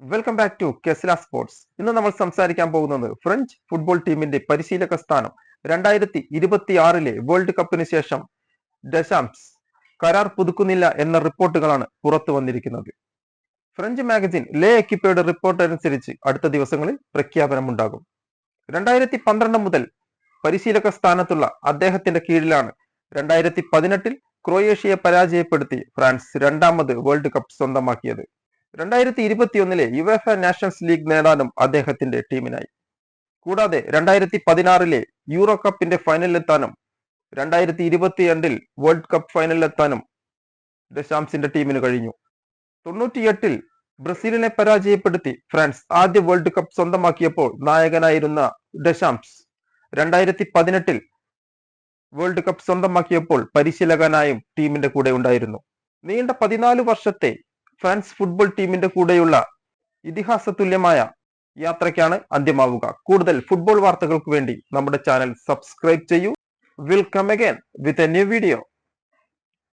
Welcome back to കെസ്ല sports ഇന്ന് നമ്മൾ സംസാരിക്കാൻ പോകുന്നത് ഫ്രഞ്ച് ഫുട്ബോൾ ടീമിന്റെ പരിശീലക സ്ഥാനം. രണ്ടായിരത്തി ഇരുപത്തി ആറിലെ വേൾഡ് കപ്പിന് ശേഷം ഡെസാംസ് കരാർ പുതുക്കുന്നില്ല എന്ന റിപ്പോർട്ടുകളാണ് പുറത്തു വന്നിരിക്കുന്നത്. ഫ്രഞ്ച് മാഗസിൻ ലേ എക്കിപ്പയുടെ റിപ്പോർട്ട് അനുസരിച്ച് അടുത്ത ദിവസങ്ങളിൽ പ്രഖ്യാപനമുണ്ടാകും. രണ്ടായിരത്തി പന്ത്രണ്ട് മുതൽ പരിശീലക സ്ഥാനത്തുള്ള അദ്ദേഹത്തിന്റെ കീഴിലാണ് രണ്ടായിരത്തി പതിനെട്ടിൽ ക്രൊയേഷ്യയെ പരാജയപ്പെടുത്തി ഫ്രാൻസ് രണ്ടാമത് വേൾഡ് കപ്പ് സ്വന്തമാക്കിയത്. രണ്ടായിരത്തി ഇരുപത്തിയൊന്നിലെ യുവേഫ നാഷൻസ് ലീഗ് നേടാനും അദ്ദേഹത്തിന്റെ ടീമിനായി. കൂടാതെ രണ്ടായിരത്തി പതിനാറിലെ യൂറോ കപ്പിന്റെ ഫൈനലിലെത്താനും രണ്ടായിരത്തി ഇരുപത്തിരണ്ടിൽ വേൾഡ് കപ്പ് ഫൈനലിലെത്താനും ദശാംസിന്റെ ടീമിന് കഴിഞ്ഞു. തൊണ്ണൂറ്റിയെട്ടിൽ ബ്രസീലിനെ പരാജയപ്പെടുത്തി ഫ്രാൻസ് ആദ്യ വേൾഡ് കപ്പ് സ്വന്തമാക്കിയപ്പോൾ നായകനായിരുന്ന ദശാംസ് രണ്ടായിരത്തി പതിനെട്ടിൽ വേൾഡ് കപ്പ് സ്വന്തമാക്കിയപ്പോൾ പരിശീലകനായും ടീമിന്റെ കൂടെ ഉണ്ടായിരുന്നു. നീണ്ട പതിനാല് വർഷത്തെ ഫ്രാൻസ് ഫുട്ബോൾ ടീമിന്റെ കൂടെയുള്ള ഇതിഹാസ തുല്യമായ യാത്രയ്ക്കാണ് അന്ത്യമാവുക. കൂടുതൽ ഫുട്ബോൾ വാർത്തകൾക്ക് വേണ്ടി നമ്മുടെ ചാനൽ സബ്സ്ക്രൈബ് ചെയ്യൂ. Will come again with a new video